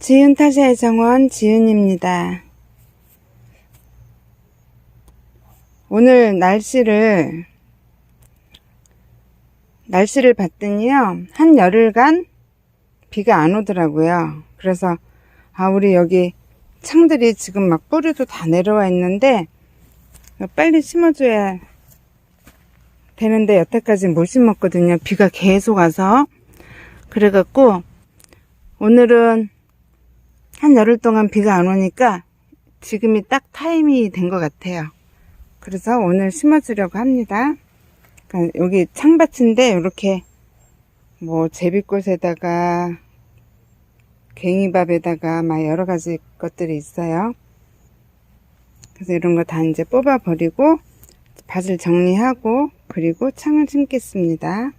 지윤 타샤의 정원 지윤입니다. 오늘 날씨를 날씨를 봤더니요 한 열흘간 비가 안 오더라고요. 그래서 아 우리 여기 창들이 지금 막 뿌리도 다 내려와 있는데 빨리 심어줘야 되는데 여태까지 못 심었거든요. 비가 계속 와서 그래갖고 오늘은 한 열흘 동안 비가 안 오니까 지금이 딱 타임이 된 것 같아요. 그래서 오늘 심어주려고 합니다. 그러니까 여기 창밭인데 이렇게 뭐 제비꽃에다가 갱이밥에다가 막 여러 가지 것들이 있어요. 그래서 이런 거 다 이제 뽑아 버리고 밭을 정리하고 그리고 창을 심겠습니다.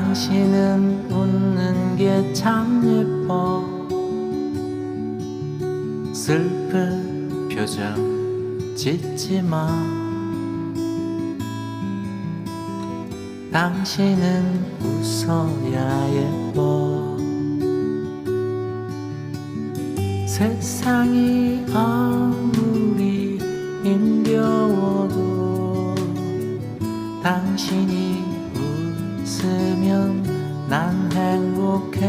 당신은 웃는 게 참 예뻐. 슬픈 표정 짓지 마. 당신은 웃어야 예뻐. 세상이 아무리 힘겨워도 당신이 웃으면 난 행복해.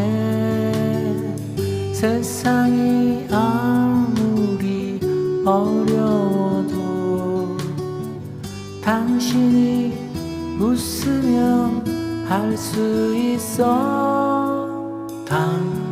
세상이 아무리 어려워도 당신이 웃으면 할 수 있어. 당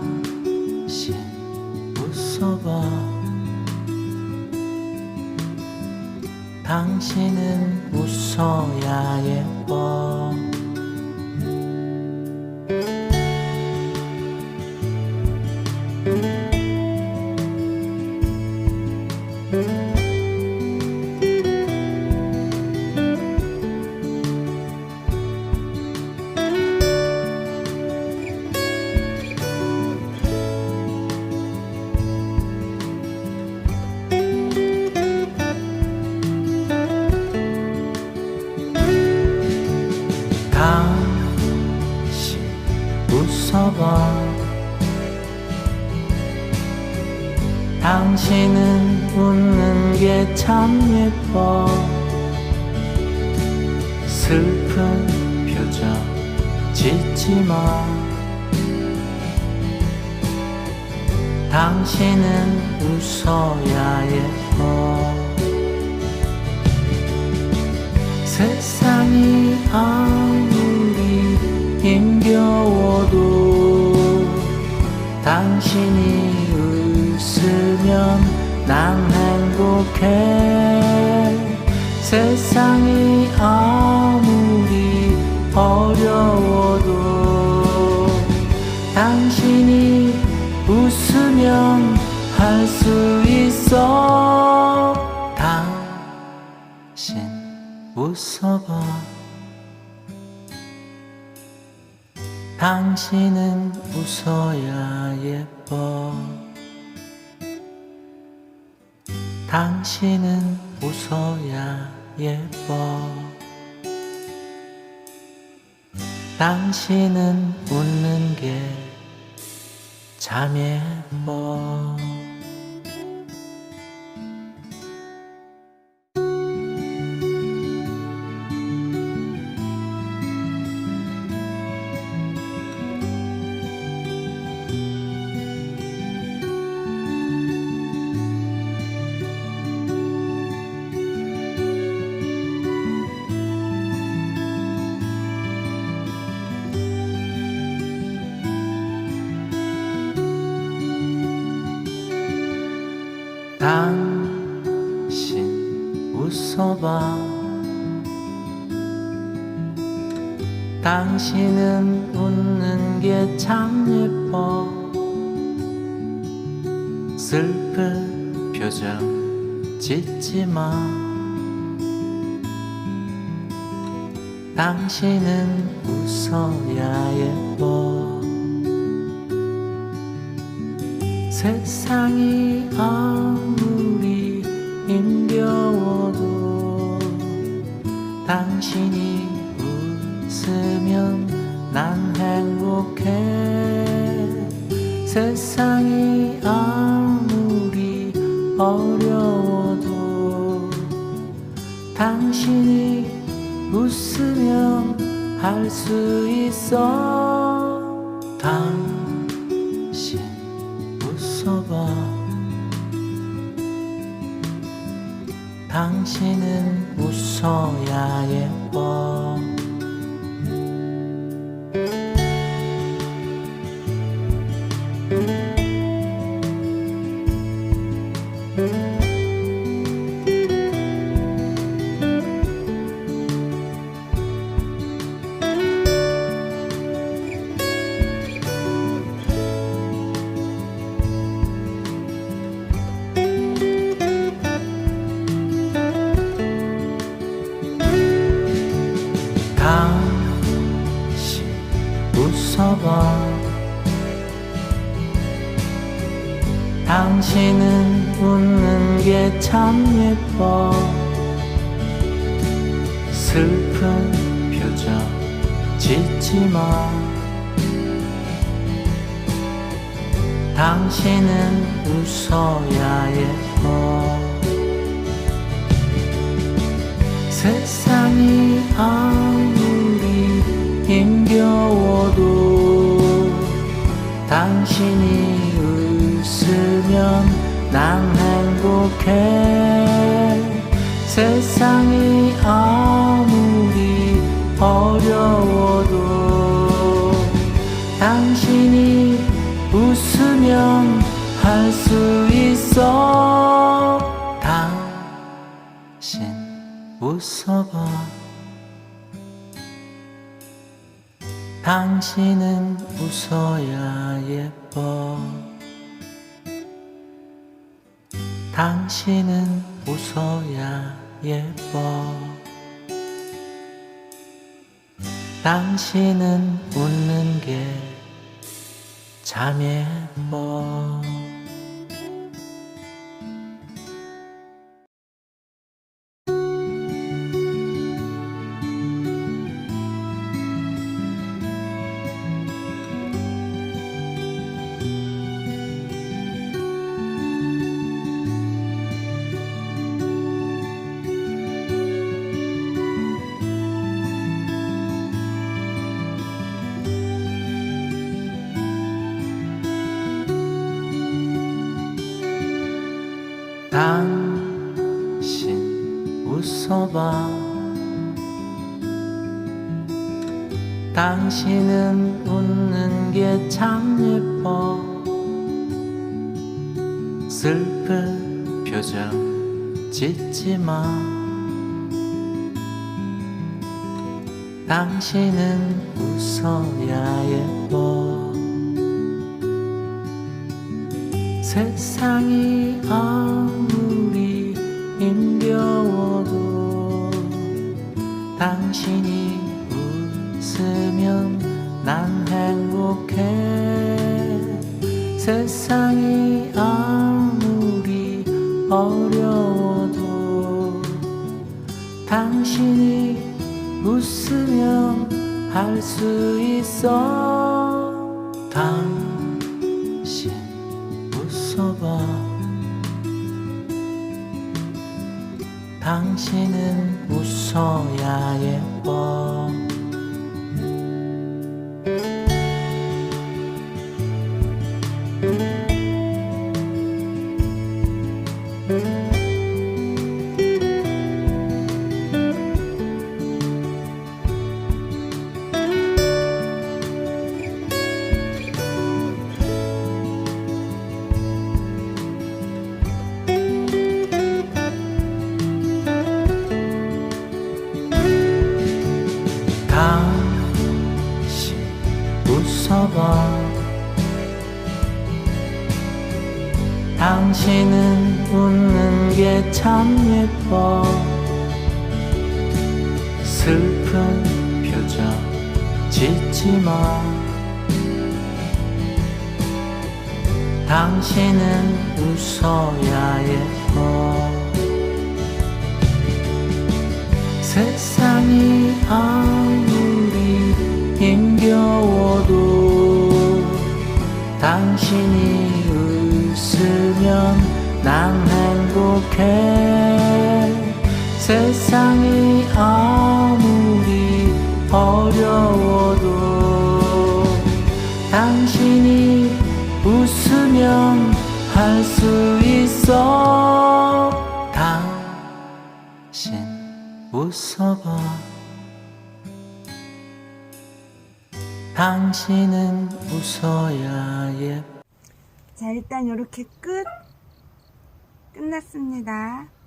당신 웃어봐. 당신은 웃는 게 참 예뻐. 슬픈 표정 짓지 마. 당신은 웃어야 예 당신이 웃으면 난 행복해. 세상이 아무리 어려워도 당신이 웃으면 할 수 있어. 당신 웃어 당신은 웃어야 예뻐. 당신은 웃어야 예뻐. 당신은 웃는 게 참 예뻐 당신 웃어봐. 당신은 웃는 게 참 예뻐. 슬픈 표정 짓지 마. 당신은 웃어야 예뻐 세상이 아무리 힘겨워도 당신이 웃으면 난 행복해. 세상이 아무리 어려워도 당신이 웃으면 할 수 있어. 당 짓지 마 당신은 웃어야 예뻐 세상이 아무리 힘겨워도 당신이 웃으면 난 행복해. 세상이 아무리 어려워도 당신이 웃으면 할 수 있어. 당신 웃어봐. 당신은 웃어야 예뻐. 당신은 웃어야 예뻐 당신은 웃는 게 참 예뻐 당신은 웃는 게 참 예뻐. 슬픈 표정 짓지 마. 당신은 웃어야 예뻐. 세상이 아무리 힘겨워도 당신이 웃으면 난 행복해. 세상이 아무리 어려워도 당신이 웃으면 할 수 있어. 당신 웃어봐. 당신은 웃어야 예뻐 짓지 마. 당신은 웃어야 예뻐 세상이 아무리 힘겨워도 당신이 웃으면 난 행복해. 세상이 아무리 어려워 수 있어 당신 웃어봐 당신은 웃어야 예 자, 일단 이렇게 끝. 끝났습니다.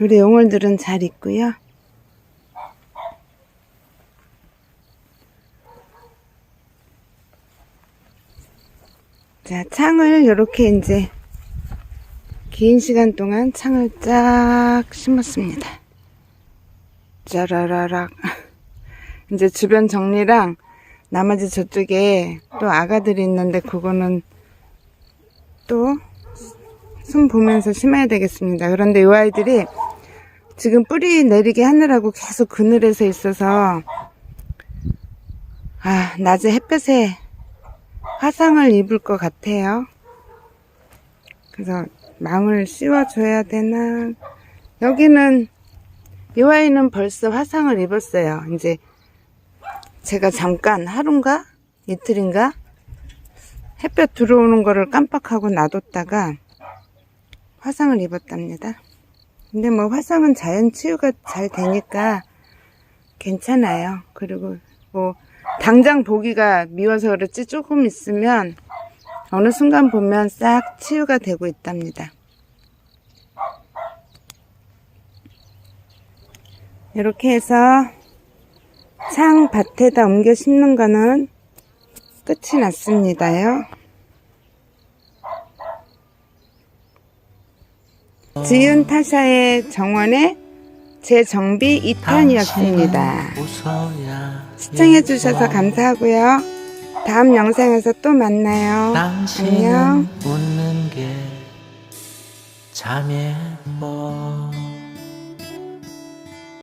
우리 용월들은 잘 있고요. 자, 창을 이렇게 이제 긴 시간 동안 창을 쫙 심었습니다. 짜라라락. 이제 주변 정리랑 나머지 저쪽에 또 아가들이 있는데 그거는 또손 보면서 심어야 되겠습니다. 그런데 이 아이들이 지금 뿌리 내리게 하느라고 계속 그늘에서 있어서 아, 낮에 햇볕에 화상을 입을 것 같아요. 그래서 망을 씌워줘야 되나. 여기는, 이 아이는 벌써 화상을 입었어요. 이제 제가 잠깐 하루인가? 이틀인가? 햇볕 들어오는 거를 깜빡하고 놔뒀다가 화상을 입었답니다. 근데 뭐 화상은 자연 치유가 잘 되니까 괜찮아요. 그리고 뭐 당장 보기가 미워서 그렇지 조금 있으면 어느 순간 보면 싹 치유가 되고 있답니다. 이렇게 해서 창 밭에다 옮겨 심는 거는 끝이 났습니다요. 지은 타샤의 정원의 재정비 2편이었습니다. 당신은 웃어야 시청해주셔서 예뻐. 감사하고요. 다음 영상에서 또 만나요. 안녕.